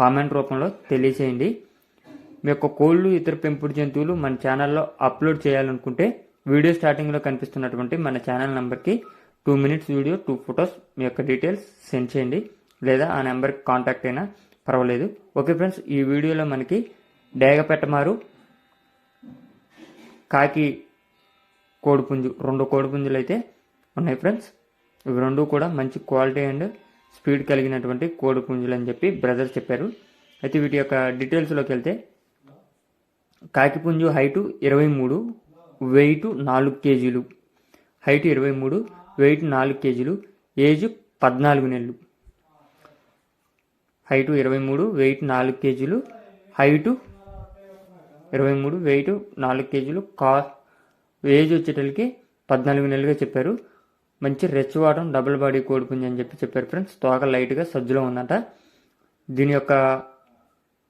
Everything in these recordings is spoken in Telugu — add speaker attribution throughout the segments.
Speaker 1: కామెంట్ రూపంలో తెలియచేయండి. మీ యొక్క కోళ్ళు ఇతర పెంపుడు జంతువులు మన ఛానల్లో అప్లోడ్ చేయాలనుకుంటే వీడియో స్టార్టింగ్లో కనిపిస్తున్నటువంటి మన ఛానల్ నెంబర్కి two minutes video two photos మీ యొక్క డీటెయిల్స్ సెండ్ చేయండి. లేదా ఆ నెంబర్కి కాంటాక్ట్ అయినా పర్వాలేదు. ఓకే ఫ్రెండ్స్ ఈ వీడియోలో మనకి డేగ పెట్టమారు కాకి కోడిపుంజు రెండు కోడిపుంజులు అయితే ఉన్నాయి ఫ్రెండ్స్. ఇవి రెండు కూడా మంచి క్వాలిటీ అండ్ స్పీడ్ కలిగినటువంటి కోడిపుంజులు అని చెప్పి బ్రదర్ చెప్పారు. అయితే వీటి యొక్క డీటెయిల్స్లోకి వెళ్తే కాకిపుంజు హైటు ఇరవై మూడు వెయిట్ నాలుగు కేజీలు. హైట్ ఇరవై మూడు వెయిట్ నాలుగు కేజీలు. ఏజ్ పద్నాలుగు నెలలు. హైటు ఇరవై మూడు వెయిట్ నాలుగు కేజీలు. హైటు ఇరవై మూడు వెయిట్ నాలుగు కేజీలు. కా ఏజ్ వచ్చేటలకి పద్నాలుగు నెలలుగా చెప్పారు. మంచి రెచ్చవాటం డబుల్ బాడీ కోడిపుంజి అని చెప్పి చెప్పారు ఫ్రెండ్స్ తోక లైట్గా సజ్జులో ఉందంట. దీని యొక్క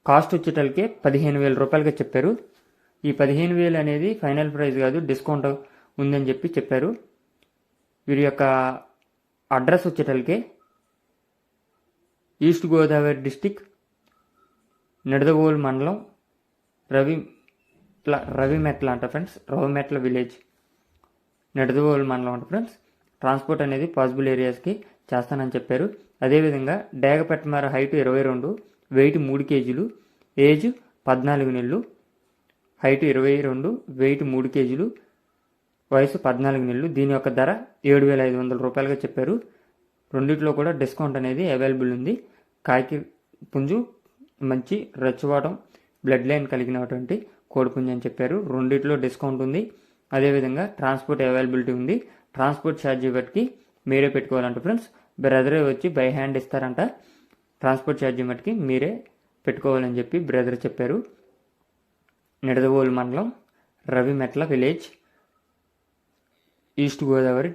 Speaker 1: కాస్ట్ వచ్చేటలకి పదిహేను వేల రూపాయలుగా చెప్పారు. ఈ పదిహేను వేలు అనేది ఫైనల్ ప్రైస్ కాదు డిస్కౌంట్ ఉందని చెప్పి చెప్పారు. వీరి యొక్క అడ్రస్ వచ్చేటలకి ఈస్ట్ గోదావరి డిస్టిక్ నిడదవోలు మండలం రవి రవిమెట్ల అంట ఫ్రెండ్స్ రవిమెట్ల విలేజ్ నిడదవోలు మండలం అంట ఫ్రెండ్స్ ట్రాన్స్పోర్ట్ అనేది పాసిబుల్ ఏరియాస్కి చేస్తానని చెప్పారు. అదేవిధంగా డేగపెట్టమార హైట్ ఇరవై రెండు వెయిట్ మూడు కేజీలు ఏజ్ పద్నాలుగు నెలలు హైట్ ఇరవై రెండు వెయిట్ మూడు కేజీలు వయసు పద్నాలుగు నెలలు. దీని యొక్క ధర ఏడు వేల ఐదు వందల రూపాయలుగా చెప్పారు. రెండిట్లో కూడా డిస్కౌంట్ అనేది అవైలబుల్ ఉంది. కాకి పుంజు మంచి రెచ్చవాటం బ్లడ్ లైన్ కలిగినటువంటి కోడిపుంజు అని చెప్పారు. రెండిట్లో డిస్కౌంట్ ఉంది. అదేవిధంగా ట్రాన్స్పోర్ట్ అవైలబిలిటీ ఉంది. ట్రాన్స్పోర్ట్ ఛార్జీ బట్టి మీరే పెట్టుకోవాలంట ఫ్రెండ్స్. బ్రదరే వచ్చి బై హ్యాండ్ ఇస్తారంట. ట్రాన్స్పోర్ట్ ఛార్జీ మట్టుకి మీరే పెట్టుకోవాలని చెప్పి బ్రదర్ చెప్పారు. నిడదవోలు మండలం రవిమెట్ల విలేజ్ ఈస్ట్ గోదావరి